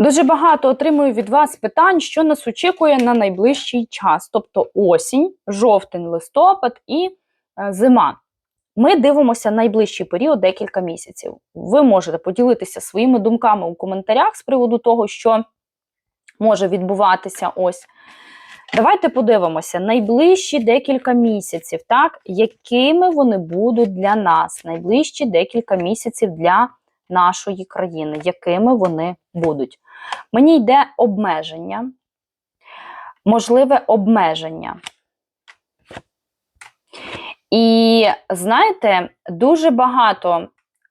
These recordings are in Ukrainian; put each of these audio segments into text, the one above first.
Дуже багато отримую від вас питань, що нас очікує на найближчий час, тобто осінь, жовтень, листопад і е, зима. Ми дивимося найближчий період декілька місяців. Ви можете поділитися своїми думками у коментарях з приводу того, що може відбуватися ось. Давайте подивимося найближчі декілька місяців, так, якими вони будуть для нас, найближчі декілька місяців для нашої країни, якими вони будуть. Мені йде обмеження, можливе обмеження. І знаєте, дуже багато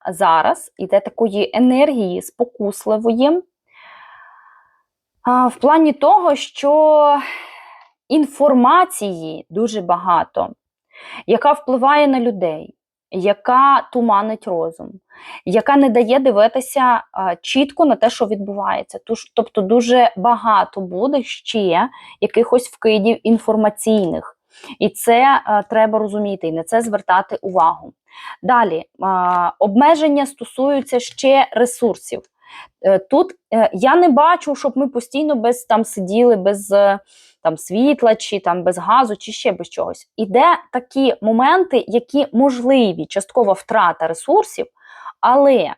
зараз іде такої енергії спокусливої, в плані того, що інформації дуже багато, яка впливає на людей, яка туманить розум, яка не дає дивитися а, чітко на те, що відбувається. Тож, тобто, дуже багато буде ще якихось вкидів інформаційних. І це а, треба розуміти, і на це звертати увагу. Далі, а, обмеження стосуються ще ресурсів. Е, Тут е, я не бачу, щоб ми постійно без там сиділи без е, там світла, чи там без газу, чи ще без чогось. Іде такі моменти, які можливі, часткова втрата ресурсів, але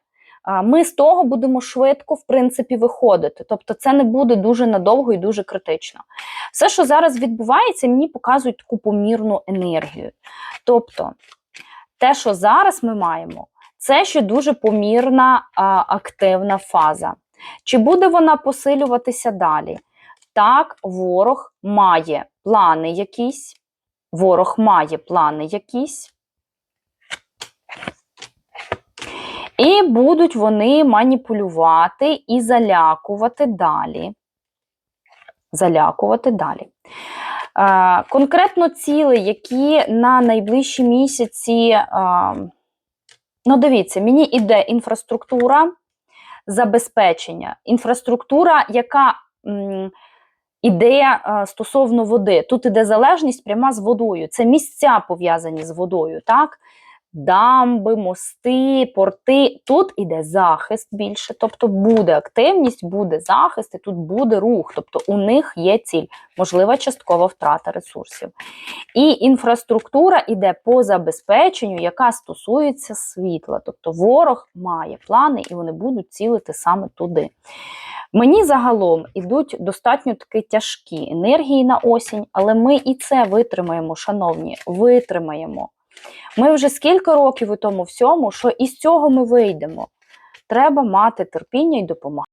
ми з того будемо швидко, в принципі, виходити. Тобто, це не буде дуже надовго і дуже критично. Все, що зараз відбувається, мені показують таку помірну енергію. Тобто, те, що зараз ми маємо, це ще дуже помірна а, активна фаза. Чи буде вона посилюватися далі? Так, ворог має плани якісь, ворог має плани якісь. І будуть вони маніпулювати і залякувати далі. Залякувати далі. Е, конкретно ціли, які на найближчі місяці, е, ну, дивіться, мені іде інфраструктура забезпечення, інфраструктура, яка м, іде е, стосовно води. Тут іде залежність пряма з водою. Це місця пов'язані з водою. так? Дамби, мости, порти. Тут іде захист більше, тобто буде активність, буде захист, і тут буде рух. Тобто у них є ціль, можлива часткова втрата ресурсів. І інфраструктура йде по забезпеченню, яка стосується світла. Тобто ворог має плани і вони будуть цілити саме туди. Мені загалом ідуть достатньо таки тяжкі енергії на осінь, але ми і це витримаємо, шановні, витримаємо. Ми вже скільки років у тому всьому, що із цього ми вийдемо. Треба мати терпіння і допомагати.